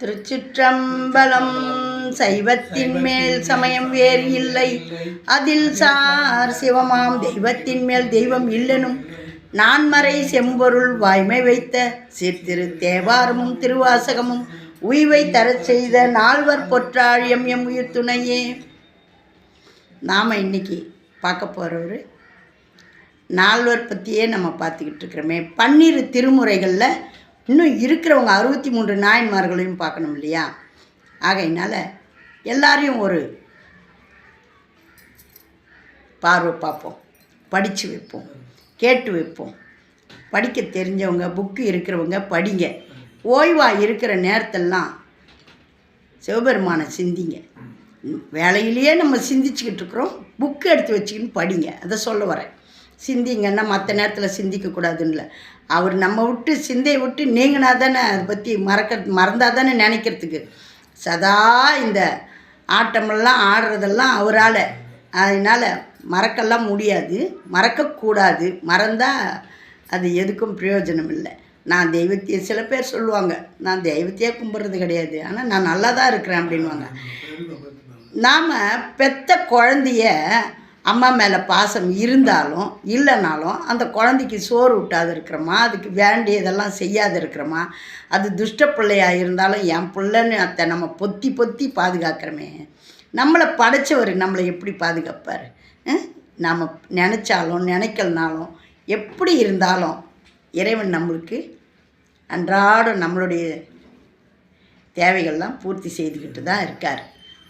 திருச்சிற்றம்பலம் சைவத்தின் மேல் சமயம் வேறு இல்லை. அதில் சார் சிவமாம் தெய்வத்தின் மேல் தெய்வம் இல்லெனும் நான்மறை செம்பொருள் வாய்மை வைத்த சீர்திரு தேவாரமும் திருவாசகமும் உய்வை தரச் செய்த நால்வர் பொற்றாழியம் எம் உயிர் துணையே. நாம் இன்னைக்கு பார்க்க போகிறவர் நால்வர் பற்றியே நம்ம பார்த்துக்கிட்டு இருக்கிறோமே. பன்னிரு திருமுறைகளில் இன்னும் இருக்கிறவங்க அறுபத்தி மூன்று நாயன்மார்களையும் பார்க்கணும் இல்லையா? ஆகையினால எல்லாரையும் ஒரு பார்வை பார்ப்போம் படித்து வைப்போம் கேட்டு வைப்போம். படிக்க தெரிஞ்சவங்க புக்கு இருக்கிறவங்க படிங்க. ஓய்வாக இருக்கிற நேரத்தெல்லாம் சிவபெருமானை சிந்திங்க. வேலையிலேயே நம்ம சிந்திச்சுக்கிட்டு இருக்கிறோம் புக்கு எடுத்து வச்சுக்கின்னு படிங்க. அதை சொல்ல வரேன். சிந்திங்கன்னா மற்ற நேரத்தில் சிந்திக்கக்கூடாதுன்னு அவர் நம்ம விட்டு சிந்தையை விட்டு நீங்கினா தானே அதை பற்றி மறக்க மறந்தால் தானே நினைக்கிறதுக்கு. சதா இந்த ஆட்டமெல்லாம் ஆடுறதெல்லாம் அவரால். அதனால் மறக்கலாம் முடியாது. மறக்கக்கூடாது மறந்தால் அது எதுக்கும் பிரயோஜனம் இல்லை நான் தெய்வத்தையே சில பேர் சொல்லுவாங்க நான் தெய்வத்தையே கும்பிட்றது கிடையாது. ஆனால் நான் நல்லா தான் இருக்கிறேன் அப்படின்வாங்க நாம் பெத்த குழந்தைய அம்மா மேலே பாசம் இருந்தாலும் இல்லைனாலும் அந்த குழந்தைக்கு சோறு விட்டாது இருக்கிறோமா அதுக்கு வேண்டியதெல்லாம் செய்யாது இருக்கிறோமா அது துஷ்ட பிள்ளையாக இருந்தாலும் என் பிள்ளைன்னு அத்தை நம்ம பொத்தி பொத்தி பாதுகாக்கிறோமே. நம்மளை படைச்சவர் நம்மளை எப்படி பாதுகாப்பார்? நாம் நினச்சாலும் நினைக்கலனாலும் எப்படி இருந்தாலும் இறைவன் நம்மளுக்கு அன்றாடம் நம்மளுடைய தேவைகள்லாம் பூர்த்தி செய்துக்கிட்டு தான் இருக்கார்.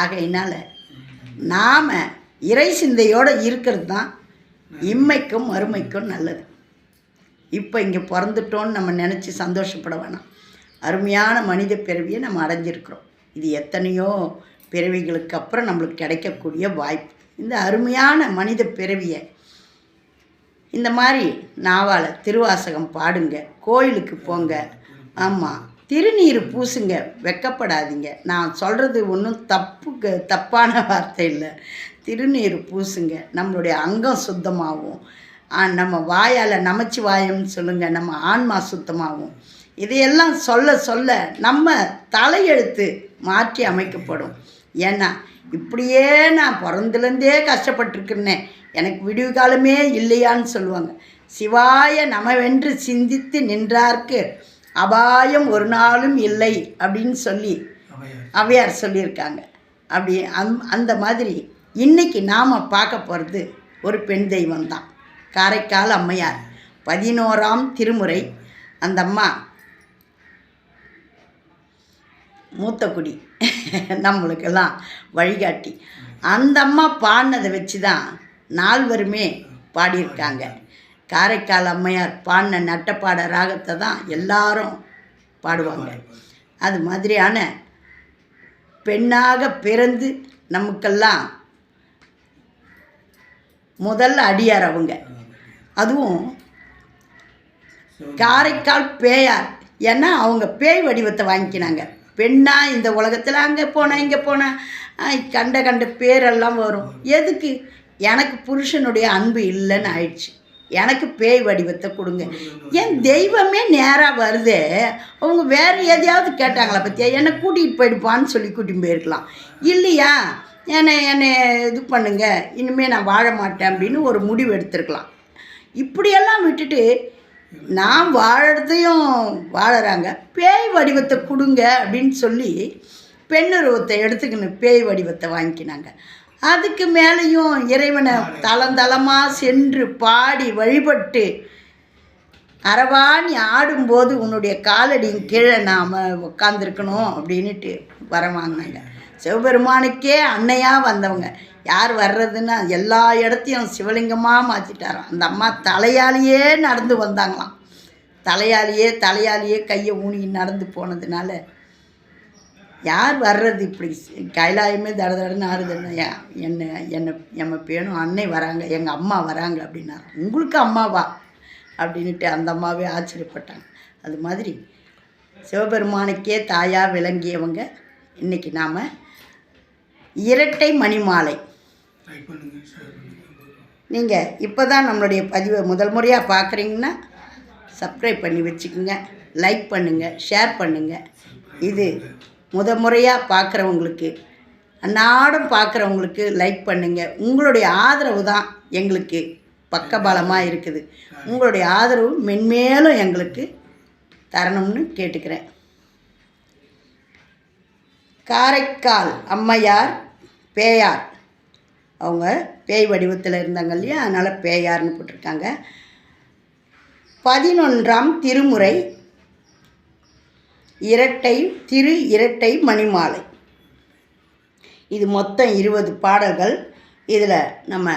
ஆகையினால் நாம் இறை சிந்தையோடு இருக்கிறது தான் இம்மைக்கும் மறுமைக்கும் நல்லது. இப்போ இங்கே பிறந்துட்டோன்னு நம்ம நினச்சி சந்தோஷப்பட வேணாம். அருமையான மனித பிறவியை நம்ம அடைஞ்சிருக்கிறோம். இது எத்தனையோ பிறவிகளுக்கு அப்புறம் நம்மளுக்கு கிடைக்கக்கூடிய வாய்ப்பு. இந்த அருமையான மனித பிறவியை இந்த மாதிரி நாவால் திருவாசகம் பாடுங்க கோயிலுக்கு போங்க. ஆமாம் திருநீர் பூசுங்க வெக்கப்படாதீங்க. நான் சொல்கிறது ஒன்றும் தப்பு தப்பான வார்த்தை இல்லை. திருநீர் பூசுங்க. நம்மளுடைய அங்கம் சுத்தமாகும். நம்ம வாயால் நமச்சி வாயம்னு சொல்லுங்கள் நம்ம ஆன்மா சுத்தமாகும். இதையெல்லாம் சொல்ல சொல்ல நம்ம தலையெழுத்து மாற்றி அமைக்கப்படும். ஏன்னா இப்படியே நான் பிறந்துலேருந்தே கஷ்டப்பட்டிருக்கிறேனே. எனக்கு விடிவு காலமே இல்லையான்னு சொல்லுவாங்க. சிவாய நமவென்று சிந்தித்து நின்றார்க்கு அபாயம் ஒரு நாளும் இல்லை அப்படின்னு சொல்லி ஔவையார் சொல்லியிருக்காங்க. அப்படி அந் அந்த மாதிரி இன்னைக்கு நாம் பார்க்க போகிறது ஒரு பெண் தெய்வம் தான் காரைக்கால் அம்மையார். பதினோராம் திருமுறை. அந்த அம்மா மூத்தக்குடி. நம்மளுக்கெல்லாம் வழிகாட்டி. அந்த அம்மா பாடினதை வச்சு தான் நால்வருமே பாடியிருக்காங்க. காரைக்கால் அம்மையார் பாடின நட்டப்பாட ராகத்தை தான் எல்லாரும் பாடுவாங்க. அது மாதிரியான பெண்ணாக பிறந்து நமக்கெல்லாம் முதல் அடியார் அவங்க. அதுவும் காரைக்கால் பேயார். ஏன்னா அவங்க பேய் வடிவத்தை வாங்கிக்கினாங்க. பெண்ணா இந்த உலகத்தில் அங்கே போனேன் இங்கே போனேன் கண்ட கண்ட பேரெல்லாம் வரும். எதுக்கு? எனக்கு புருஷனுடைய அன்பு இல்லைன்னு ஆயிடுச்சு. எனக்கு பேய் வடிவத்தை கொடுங்க. என் தெய்வமே நேராக வருதே. அவங்க வேறு எதையாவது கேட்டாங்களா பற்றியா என்னை கூட்டிகிட்டு போயிடுப்பான்னு சொல்லி கூட்டிட்டு போயிருக்கலாம். இல்லையா? என்னை என்னை இது பண்ணுங்க. இனிமேல் நான் வாழ மாட்டேன் அப்படின்னு ஒரு முடிவு எடுத்திருக்கலாம். இப்படியெல்லாம் விட்டுட்டு நான் வாழறதையும் வாழறாங்க. பேய் வடிவத்தை கொடுங்க அப்படின்னு சொல்லி பெண்ணுருவத்தை எடுத்துக்கின்னு பேய் வடிவத்தை வாங்கிக்கினாங்க. அதுக்கு மேலேயும் இறைவனை தளந்தளமாக சென்று பாடி வழிபட்டு அரவாணி ஆடும்போது உன்னுடைய காலடியின் கீழே நாம் உட்காந்துருக்கணும் அப்படின்னுட்டு வரம் சிவபெருமானுக்கே அன்னையாக வந்தவங்க. யார் வர்றதுன்னா எல்லா இடத்தையும் சிவலிங்கமாக மாற்றிட்டாராம் அந்த அம்மா தலையாலேயே நடந்து வந்தாங்களாம். தலையாலேயே தலையாலேயே கையை ஊனி நடந்து போனதுனால யார் வர்றது இப்படி? கைலாயமே தட தடன்னு ஆறுதுன்னா ஏன் என்ன என்ன எம்ம பேணும் அன்னை வராங்க எங்கள் அம்மா வராங்க அப்படின்னாரு. உங்களுக்கு அம்மாவா? அப்படின்ட்டு அந்த அம்மாவே ஆச்சரியப்பட்டாங்க. அது மாதிரி சிவபெருமானுக்கே தாயாக விளங்கியவங்க இன்றைக்கி நாம் இரட்டை மணிமாலை. நீங்கள் இப்போ தான் நம்மளுடைய பதிவை முதல் முறையாக பார்க்குறீங்கன்னா சப்ஸ்கிரைப் பண்ணி வச்சுக்கோங்க லைக் பண்ணுங்கள் ஷேர் பண்ணுங்கள் இது முத முறையாக பார்க்குறவங்களுக்கு அன்னாடம் பார்க்குறவங்களுக்கு லைக் பண்ணுங்கள் உங்களுடைய ஆதரவு தான் எங்களுக்கு பக்கபலமாக இருக்குது. உங்களுடைய ஆதரவு மென்மேலும் எங்களுக்கு தரணும்னு கேட்டுக்கிறேன். காரைக்கால் அம்மையார் பேயார். அவங்க பேய் வடிவத்தில் இருந்தாங்க இல்லையா? அதனால் பேயார்னு போட்டிருக்காங்க. பதினொன்றாம் திருமுறை இரட்டை திரு இரட்டை மணிமாலை. இது மொத்தம் இருபது பாடல்கள். இதில் நம்ம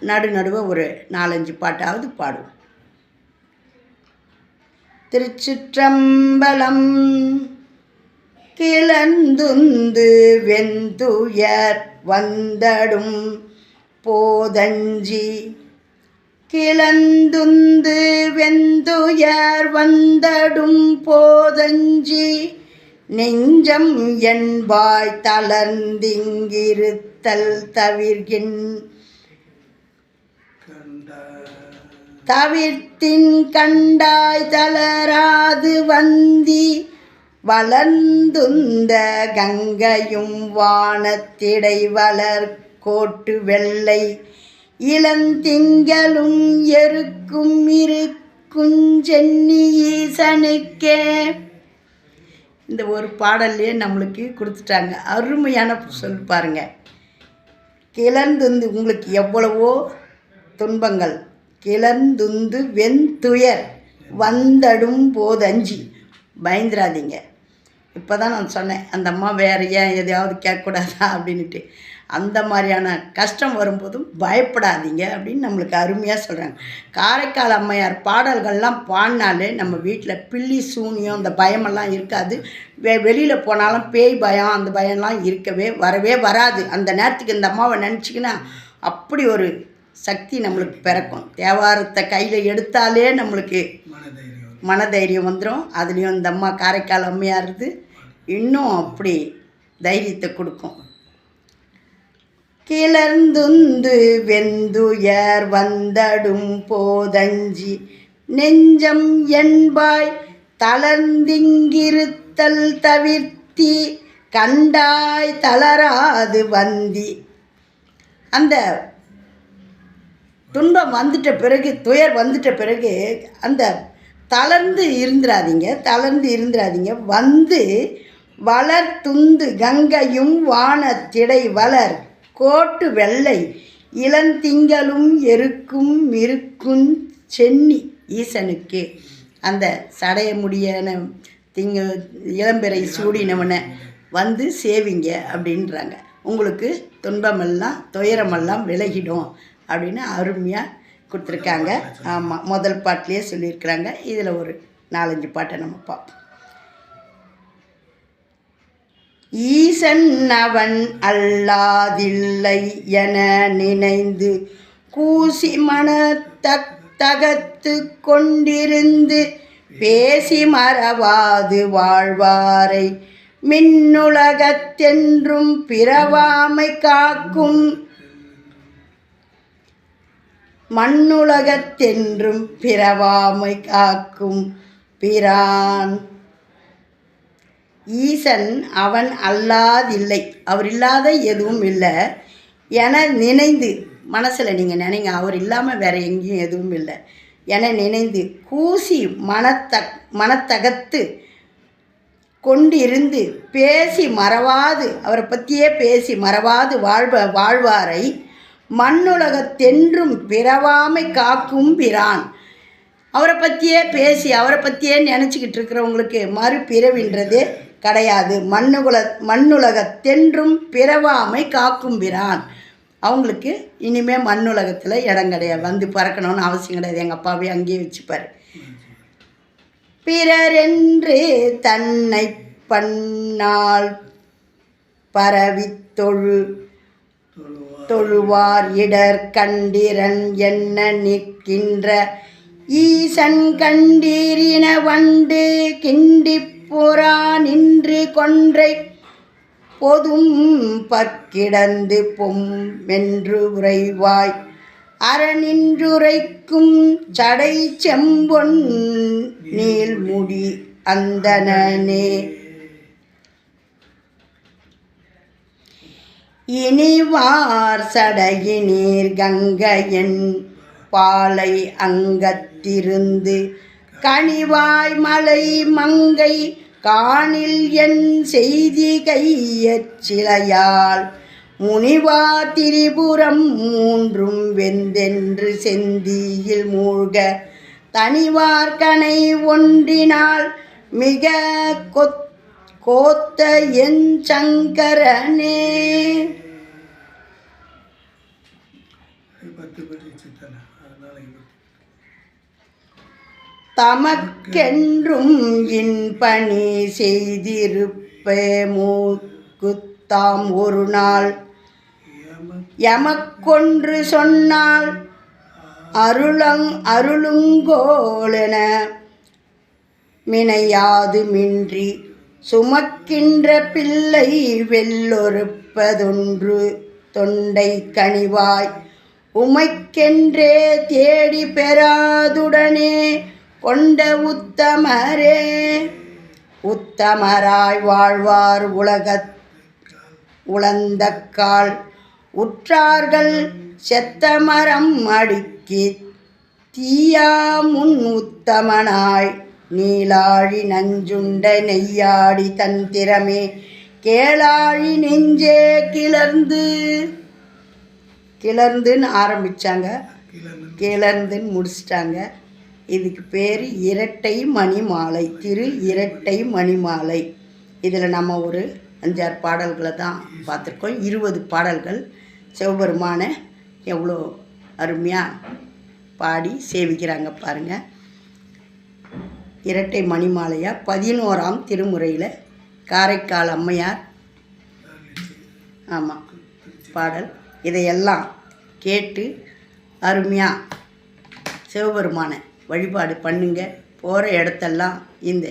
நடு நடுவே ஒரு நாலஞ்சு பாட்டாவது பாடுவோம். திருச்சிற்றம்பலம் கிளந்துந்து வெந்துயர் வந்தடும் போதஞ்சி கிளந்துந்து வெந்துயர் வந்தடும் போதஞ்சி நெஞ்சம் என்பாய் தளர்ந்திங்கிருத்தல் தவிர்கின். தவிர்த்தின் கண்டாய் தளராது வந்தி வளர்ந்துந்த கங்கையும் வானத்திடை வளர் கோட்டு வெள்ளை இளந்திங்களும் எருக்கும் இருக்குஞ்சென்னி ஈசனுக்கே. இந்த ஒரு பாடல்லையே நம்மளுக்கு கொடுத்துட்டாங்க. அருமையான சொல் பாருங்க. கிளர்ந்துந்து உங்களுக்கு எவ்வளவோ துன்பங்கள். கிளர்ந்துந்து வெந்துயர் வந்தடும் போதஞ்சி. பயந்துராதீங்க. இப்போ தான் நான் சொன்னேன் அந்த அம்மா வேறு ஏன் எதையாவது கேட்கக்கூடாதா? அப்படின்ட்டு அந்த மாதிரியான கஷ்டம் வரும்போதும் பயப்படாதீங்க அப்படின்னு நம்மளுக்கு அருமையாக சொல்கிறாங்க காரைக்கால் அம்மையார் பாடல்கள்லாம் பாடினாலே நம்ம வீட்டில் பில்லி சூனியம் அந்த பயமெல்லாம் இருக்காது. வெ வெளியில் போனாலும் பேய் பயம் அந்த பயம்லாம் இருக்கவே வரவே வராது. அந்த நேரத்துக்கு இந்த அம்மாவை நினச்சிக்கினா அப்படி ஒரு சக்தி நம்மளுக்கு பிறக்கும். தேவாரத்தை கையில் எடுத்தாலே நம்மளுக்கு மனதைரியம் வந்துடும் அதுலேயும் இந்த அம்மா காரைக்கால் அம்மையாக இருந்து இன்னும் அப்படி தைரியத்தை கொடுக்கும். கிளர்ந்துந்து வெந்துயர் வந்தடும் போதஞ்சி. நெஞ்சம் என்பாய் தளர்ந்திங்கிருத்தல் தவிர்த்தி கண்டாய் தளராது வந்தி. அந்த துன்பம் வந்துட்ட பிறகு துயர் வந்துட்ட பிறகு அந்த தளர்ந்து இருந்துடாதீங்க தளர்ந்து இருந்துடாதீங்க வந்து வளர் துந்து கங்கையும் வானத்திடை வளர் கோட்டு வெள்ளை இளந்திங்களும் எருக்கும் மிருக்கும் சென்னி ஈசனுக்கு. அந்த சடைய முடியான திங்க இளம்பிறை சூடினவனை வந்து சேவிங்க அப்படின்றாங்க. உங்களுக்கு துன்பமெல்லாம் துயரமெல்லாம் விலகிடும் அப்படின்னு அருமையாக கொடுத்துருக்காங்க. ஆமாம் முதல் பாட்டிலேயே சொல்லியிருக்கிறாங்க. இதில் ஒரு நாலஞ்சு பாட்டை நம்ம பார்ப்போம். ஈசன் அவன் அல்லாதில்லை என நினைந்து கூசி மனத்தகத்து கொண்டிருந்து பேசி மறவாது வாழ்வாரை. மின்னுலகத்தென்றும் பிறவாமை காக்கும் மண்ணுலகத்தென்றும் பிறவாமை காக்கும் பிரான். ஈசன் அவன் அல்லாதில்லை. அவர் இல்லாத எதுவும் இல்லை. என நினைந்து மனசில் நீங்கள் நினைங்க அவர் இல்லாமல் வேறு எங்கேயும் எதுவும் இல்லை. என நினைந்து கூசி மனத்த மனத்தகத்து கொண்டிருந்து பேசி மறவாது அவரை பற்றியே பேசி மறவாது வாழ்வ வாழ்வாரை மண்ணுலகத்தென்றும் பிறவாமை காக்கும் பிரான். அவரை பற்றியே பேசி அவரை பற்றியே நினச்சிக்கிட்டு இருக்கிறவங்களுக்கு மறுபிறவின்றது கிடையாது. மண்ணுகுல மண்ணுலகத்தென்றும் பிறவாமை காக்கும் பிரான். அவங்களுக்கு இனிமே மண்ணுலகத்தில் இடம் கிடையாது. வந்து பறக்கணும்னு அவசியம் கிடையாது. எங்கள் அப்பாவே அங்கேயே வச்சுப்பார். பிறரென்று தன்னை பண்ணால் பரவித் தொழு தொழுவார் இடர் கண்டிரன் என்ன நிற்கின்ற ஈசன் கண்டீரின வண்டு கிண்டி புறா நின்று கொன்றை. பொதும் பற்கிடந்து பொம்மென்று உறைவாய். அரணின்றுரைக்கும் சடை செம்பொன் நீள்முடி அந்தனே இனிவார் சடையினீர் கங்கையன் பாலை அங்கத்திருந்து. கனிவாய் மலை மங்கை காணில் என் செய்தி கையச் சிலையால் முனிவா திரிபுரம் மூன்றும் வெந்தென்று செந்தியில் மூழ்க. தனிவார்கனை ஒன்றினால் மிக கொத் கோத்த என் சங்கரனே. பத்து பற்றி அதனால தமக்கென்றும் இன்பணி செய்திருப்ப மூக்குத்தாம் ஒரு நாள். எமக்கொன்று சொன்னால் அருளங் அருளுங்கோலென மினையாது மின்றி சுமக்கின்ற பிள்ளை வெல்லொருப்பதொன்று தொண்டை கனிவாய். உமைக்கென்றே தேடி பெறாதுடனே கொண்ட உத்தமரே உத்தமராய் வாழ்வார் உலகத் உளந்தக்கால். உற்றார்கள் செத்த மரம் அடுக்கி தீயா முன் உத்தமனாய் நீலாழி நஞ்சுண்ட நெய்யாடி தன் திறமே கேளாழி நெஞ்சே கிளர்ந்து. கிளர்ந்துன்னு ஆரம்பித்தாங்க கிளர்ந்துன்னு முடிச்சிட்டாங்க. இதுக்கு பேர் இரட்டை மணிமாலை திரு இரட்டை மணிமாலை. இதில் நம்ம ஒரு அஞ்சாறு பாடல்களை தான் பார்த்துருக்கோம். இருபது பாடல்கள் சிவபெருமானை எவ்வளோ அருமையாக பாடி சேவிக்கிறாங்க பாருங்கள் இரட்டை மணிமாலையாக பதினோராம் திருமுறையில் காரைக்கால் அம்மையார். ஆமாம் பாடல். இதையெல்லாம் கேட்டு அருமையாக சிவபெருமானை வழிபாடு பண்ணுங்க. போகிற இடத்தெல்லாம் இந்த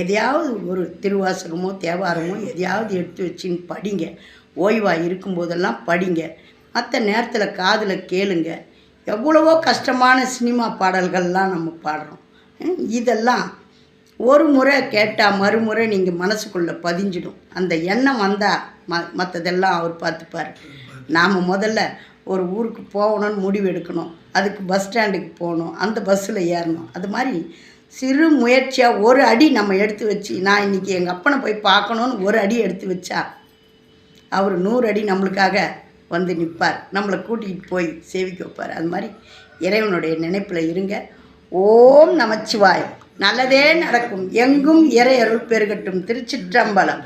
எதையாவது ஒரு திருவாசகமோ தேவாரமோ எதையாவது எடுத்து வச்சுன்னு படிங்க. ஓய்வாக இருக்கும்போதெல்லாம் படிங்க. மற்ற நேரத்தில் காதில் கேளுங்க. எவ்வளவோ கஷ்டமான சினிமா பாடல்கள்லாம் நம்ம பாடுறோம். இதெல்லாம் ஒரு முறை கேட்டால் மறுமுறை நீங்கள் மனசுக்குள்ளே பதிஞ்சிடும். அந்த எண்ணம் வந்தால் ம மற்றதெல்லாம் அவர் பார்த்துப்பார். நாம் முதல்ல ஒரு ஊருக்கு போகணும்னு முடிவு எடுக்கணும். அதுக்கு பஸ் ஸ்டாண்டுக்கு போகணும். அந்த பஸ்ஸில் ஏறணும். அது மாதிரி சிறு முயற்சியாக ஒரு அடி நம்ம எடுத்து வச்சு நான் இன்றைக்கி எங்கள் அப்பனை போய் பார்க்கணுன்னு ஒரு அடி எடுத்து வச்சா அவர் நூறு அடி நம்மளுக்காக வந்து நிற்பார் நம்மளை கூட்டிகிட்டு போய் சேவிக்க வைப்பார். அது மாதிரி இறைவனுடைய நினைப்பில் இருங்க. ஓம் நமச்சிவாய் நல்லதே நடக்கும். எங்கும் இறை அருள் பெருகட்டும். திருச்சிற்றம்பலம்.